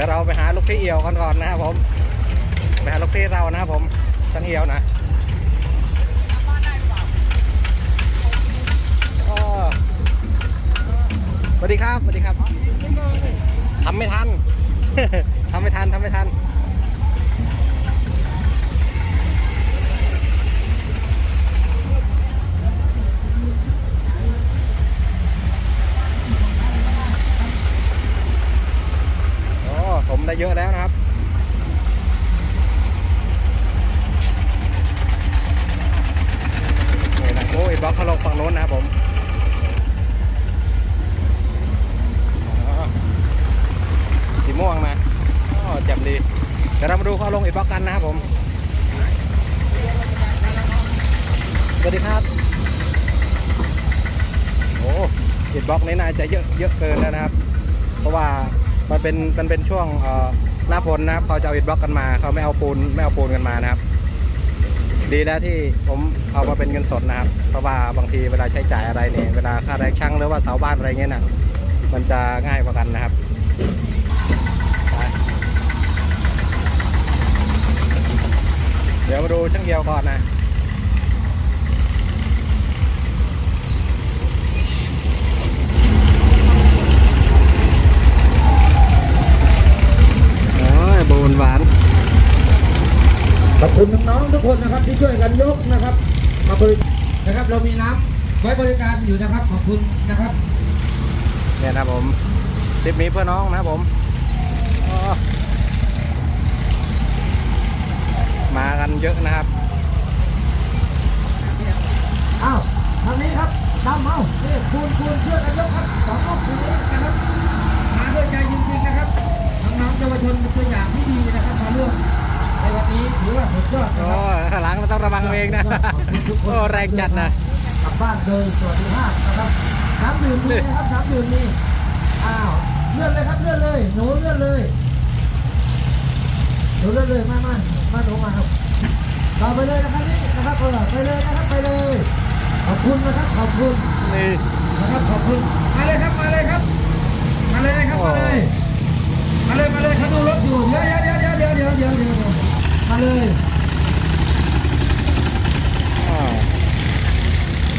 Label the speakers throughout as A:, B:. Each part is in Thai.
A: ดี๋ยวเราไปหาลูกพี่เอียวกันก่อนนะครับผมไปหาลูกพี่เรานะครับผมช่างเอียวนะสวัสดีครับสวัสดีครับทำไม่ทันทำไม่ทันทำไม่ทัน เยอะแล้วนะครับโอ้ยบล็อกเขาลงฝั่งโน้นนะครับผมสีม่วงนะอ๋อแจ่มดีเดี๋ยวเรามาดูเขาลงอีกบล็อกกันนะครับผม สวัสดีครับ โอ้อิดบล็อกนี้น่าจะเยอะเยอะเกินแล้วนะครับ เพราะว่า มันเป็นมันเป็นช่วงหน้าฝนนะครับเขาจะเอาอิฐบล็อกกันมาเขาไม่เอาปูนไม่เอาปูนกันมานะครับ ดีแล้วที่ผมเอามาเป็นเงินสดนะครับเพราะว่าบางทีเวลาใช้จ่ายอะไรเนี่ยเวลาค่าแรงช่างหรือว่าเสาบ้านอะไรเงี้ยนะมันจะง่ายกว่ากันนะครับเดี๋ยวมาดูช่างเดียวก่อนนะ โอ้ยบูนหวาน
B: ขอบคุณน้องๆทุกคนนะครับที่ช่วยกันยกนะครับมาบรินะครับ เรามีน้ำไว้บริการอยู่นะครับ ขอบคุณนะครับ
A: เนี่ยนะครับผมทริปนี้เพื่อน้องนะครับผมอ๋อมากันเยอะนะครับ
B: อ้าวทางนี้ครับดำเอานี่คูณคูณช่วยกันยกครับสองรอบคูณนะครับมาด้วยใจจริงๆนะครับน้องๆเยาวชนเป็นตัวอย่างที่ดีนะครับมาร่วมในี้ถือว่าสุดยอดนะ
A: โอ้
B: ครับ
A: ข้างหลังเราต้องระวังเองนะ โอ้แรงจัดนะ
B: กลับบ้านโดยสวัสดิภาพนะครับน้ำดื่มมีนะครับน้ำดื่มมีอ้าวเลื่อนเลยครับเลื่อนเลยหนูเลื่อนเลยหนูเลื่อนเลยมามามาหนูมาครับต่อไปเลยนะครับนี่นะครับเออไปเลยนะครับไปเลย ขอบคุณนะครับขอบคุณ
A: นี่
B: นะครับขอบคุณ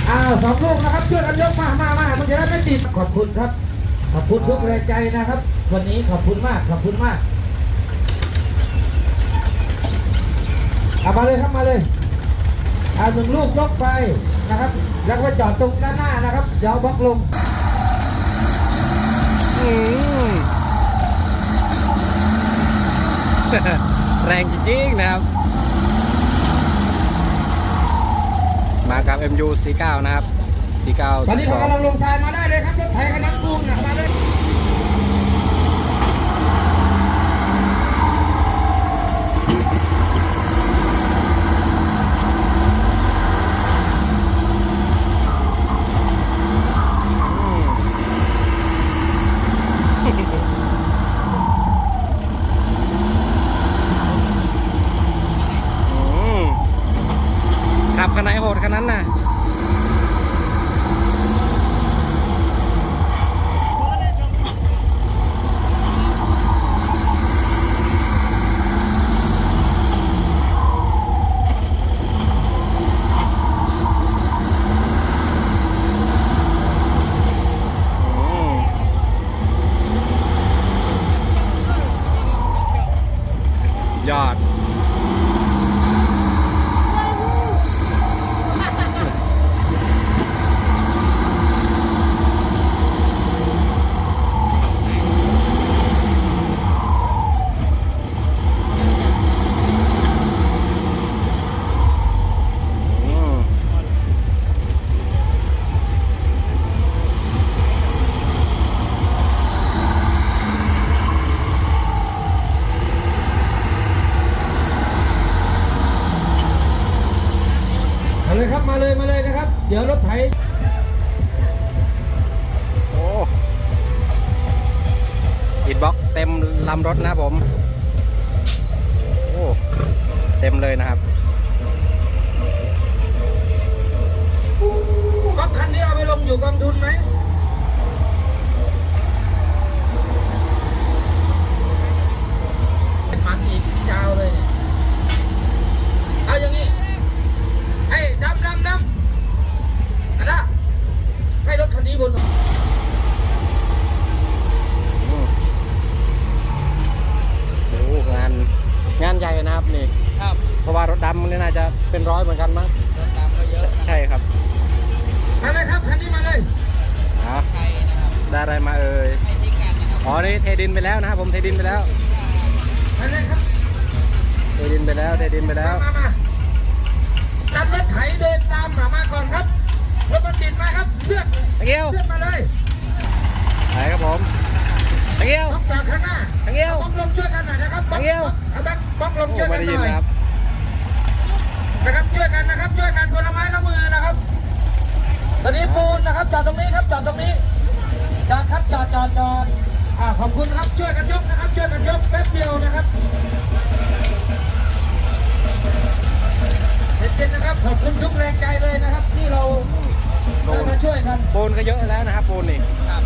B: อ้า
A: ว
B: สองลูกนะครับช่วยกันยกมามามามันจะได้ไม่ติดขอบคุณครับ ขอบคุณทุกแรงใจนะครับ วันนี้ขอบคุณมากขอบคุณมากเอามาเลยครับมาเลยเอาหนึ่งลูกยกไปนะครับ แล้วก็จอดตรงด้านหน้านะครับเดี๋ยวบล็อกลง
A: อืมแรงจริงๆนะครับ MU C9 นะครับ C9
B: ตอนนี้เขากำลังลงทรายมาได้เลยครับรถไถกำลังปูนมาเลย
A: อืมขับขนาดไหนโหดขนาดนั้นน่ะ อืมยอด อืม
B: มาเลยครับมาเลยมาเลยนะครับเดี๋ยวรถไถ
A: โอ้อิดบล็อกเต็มลำรถนะผม โอ้ เต็มเลยนะครับ
B: รถคันนี้เอาไปลงอยู่กองทุนไหม
A: ว่ารถดำนี่น่าจะเป็นร้อยเหมือนกันมั้ง
C: รถตามก็เยอะนะ
A: ใช่ครับ
B: มาเลยครับคันนี้มาเลย
A: อะ
C: ไทยนะครับ
A: ได้อะไรมาเอ่ย
C: ไม่ทิ้งกันนะครับ
A: อ๋อนี่เทดินไปแล้วนะครับผมเทดินไปแล้ว
B: มาเลยครับ
A: เทดินไปแล้วเทดินไปแล้ว
B: มามาจำรถไถเดินตามมามาก่อนครับรถมันติดมาครับเลือก
A: ตะเกียว
B: เลือกมาเลย
A: ไหนครับผมตะเกียว
B: ต้องจอดข้างหน้า
A: ตะเกียว
B: บล็อกลมช่วยกันหน่อยนะครับบล็อก
A: เดี๋ยว
B: เอาแบงค์บ ล็อกลม
A: โอ้
B: ช่วย
A: ไม่
B: กัน
A: ได้
B: ห
A: ยิน
B: น่อย
A: นะครับ
B: นะครับช่วยกันนะครับช่วยกันคนละไม้ละมือนะครับ ตอนนี้ปูนนะครับจอดตรงนี้ครับจอดตรงนี้จอดครับจอดจอดจอดอ่าขอบคุณครับช่วยกันยกนะครับช่วยกันยกแป๊บเดียวนะครับเด็ดๆนะครับขอบคุณทุกแรงใจเลยนะครับ ที่เรา
A: โด
B: ได้
A: น
B: มาช่วยกัน
A: ปูนก็เยอะแล้วนะครับปูนนี่
C: ครับ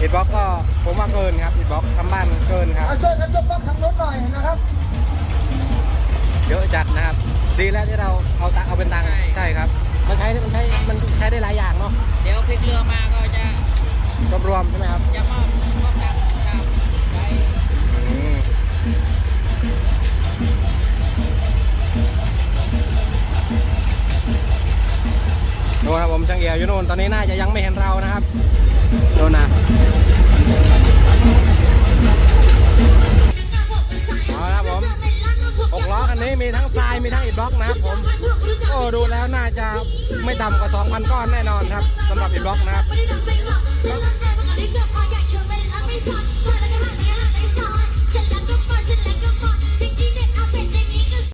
A: อิฐบล็อกก็ผมว่าเกินครับอิฐบล็อกทำบ้านเกินครับ
B: เอาช่วยกันยกบล็อกทางรถหน่อยนะครับ
A: เยอะจัดนะครับ ดีแล้วที่เราเอาตะเอาเป็นตังค์ใช่ครับ มันใช้มันใช้มันใช้ได้หลายอย่างเนาะ
C: เดี๋ยวพลิกเรือมาก็จะ
A: รวมๆใช่ไหมครับ
C: จะมอบ
A: ดูนะผมช่างเอียวอยู่นู่นตอนนี้น่าจะยังไม่เห็นเรานะครับดูนะเอาละผมหกล้อคันนี้มีทั้งทรายมีทั้งอิฐบล็อกนะครับผมโอ้ดูแล้วน่าจะไม่ต่ำกว่า 2,000 ก้อนแน่นอนครับสำหรับอิฐบล็อกนะครับ